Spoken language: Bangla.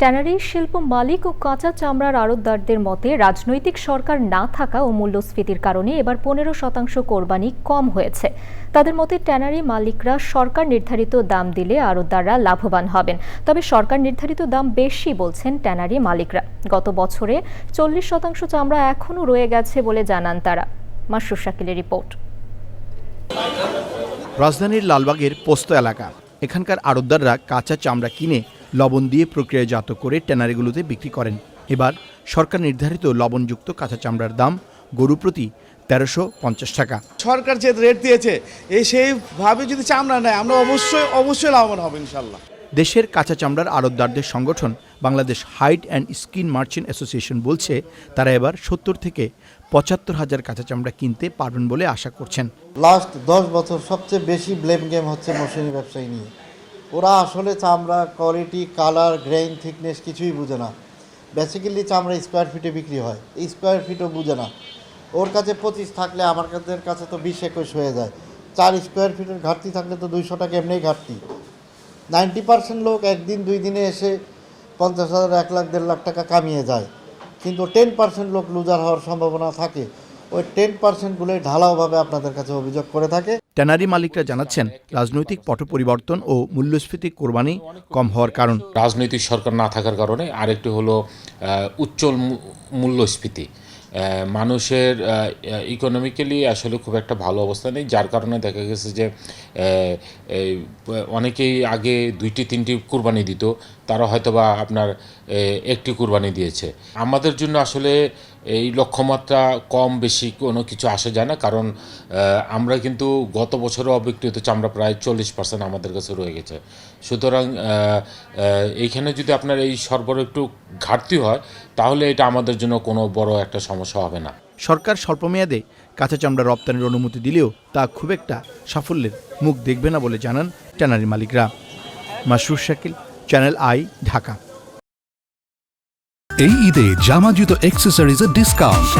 ট্যানারি, শিল্প মালিক ও কাঁচা চামড়ার আড়তদারদের মতে রাজনৈতিক সরকার না থাকা ও মূল্যস্ফীতির কারণে এবার পনেরো শতাংশ কোরবানি কম হয়েছে। তাদের মতে ট্যানারি মালিকরা সরকার নির্ধারিত দাম দিলে আড়তদাররা লাভবান হবেন। তবে সরকার নির্ধারিত দাম বেশি বলছেন ট্যানারি মালিকরা। গত বছরে চল্লিশ শতাংশ চামড়া এখনও রয়ে গেছে বলে জানান তারা। মাসরুর শাকিলের রিপোর্ট। রাজধানীর লালবাগের পোস্ত এলাকা। এখানকার আড়তদাররা কাঁচা চামড়া কিনে লবণ দিয়ে প্রক্রিয়াজাত করে ট্যানারিগুলোতে বিক্রি করেন। এবার সরকার নির্ধারিত লবণযুক্ত কাঁচা চামড়ার দাম গরু প্রতি তেরোশো পঞ্চাশ টাকা। সরকার যে রেট দিয়েছে এই সেইভাবে যদি চামড়া নেয় আমরা অবশ্যই অবশ্যই লাভবান হব ইনশাল্লাহ দেশের কাঁচা চামড়ার আড়তদারদের সংগঠন Bangladesh hide and skin merchant association বলছে তারা এবার সত্তর থেকে পঁচাত্তর হাজার কাঁচা চামড়া কিনতে পারবেন বলে আশা করছেন। লাস্ট দশ বছর সবচেয়ে বেশি ব্লেম গেম হচ্ছে মৌসুমি ব্যবসায়ী নিয়ে। ওরা আসলে চামড়া কোয়ালিটি কালার গ্রেইন থিকনেস কিছুই বুঝে না। বেসিক্যালি চামড়া স্কোয়ার ফিটে বিক্রি হয়। এই স্কোয়ার ফিটও বুঝে না। ওর কাছে পঁচিশ থাকলে আমার কাছে কাছে তো বিশ, একুশ হয়ে যায়। চার স্কোয়ার ফিটের ঘাটতি থাকলে তো দুইশো টাকা এমনিই ঘাটতি। নাইনটি পার্সেন্ট লোক একদিন, দুই দিনে এসে পঞ্চাশ হাজার, এক লাখ, দেড় লাখ টাকা কামিয়ে যায়। কিন্তু টেন পার্সেন্ট লোক লুজার হওয়ার সম্ভাবনা থাকে। ওই টেন পার্সেন্টগুলোই ঢালাওভাবে আপনাদের কাছে অভিযোগ করে থাকে। ট্যানারি মালিকরা জানাচ্ছেন, রাজনৈতিক পট পরিবর্তন ও মূল্যস্ফীতি কোরবানি কম হওয়ার কারণ। রাজনৈতিক সরকার না থাকার কারণে আরেকটি হলো উচ্চল মূল্যস্ফীতি। মানুষের ইকোনমিক্যালি আসলে খুব একটা ভালো অবস্থা নেই, যার কারণে দেখা গেছে যে অনেকেই আগে দুইটি, তিনটি কোরবানি দিত তারা হয়তোবা আপনার একটি কুরবানি দিয়েছে। আমাদের জন্য আসলে এই লক্ষ্যমাত্রা কম বেশি কোনো কিছু আসে যায় না, কারণ আমরা কিন্তু গত বছরও অবিকৃত চামড়া প্রায় চল্লিশ পার্সেন্ট আমাদের কাছে রয়ে গেছে। সুতরাং এইখানে যদি আপনার এই সরবরাহ একটু ঘাটতি হয়, তাহলে এটা আমাদের জন্য কোনো বড় একটা সমস্যা হবে না। সরকার স্বল্পমেয়াদে কাঁচা চামড়া রপ্তানির অনুমতি দিলেও তা খুব একটা সাফল্যের মুখ দেখবে না বলে জানান ট্যানারি মালিকরা। মাসরুর শাকিল চ্যানেল আই ঢাকা এই ঈদে জামা জুতো অ্যাক্সেসরিজের ডিসকাউন্ট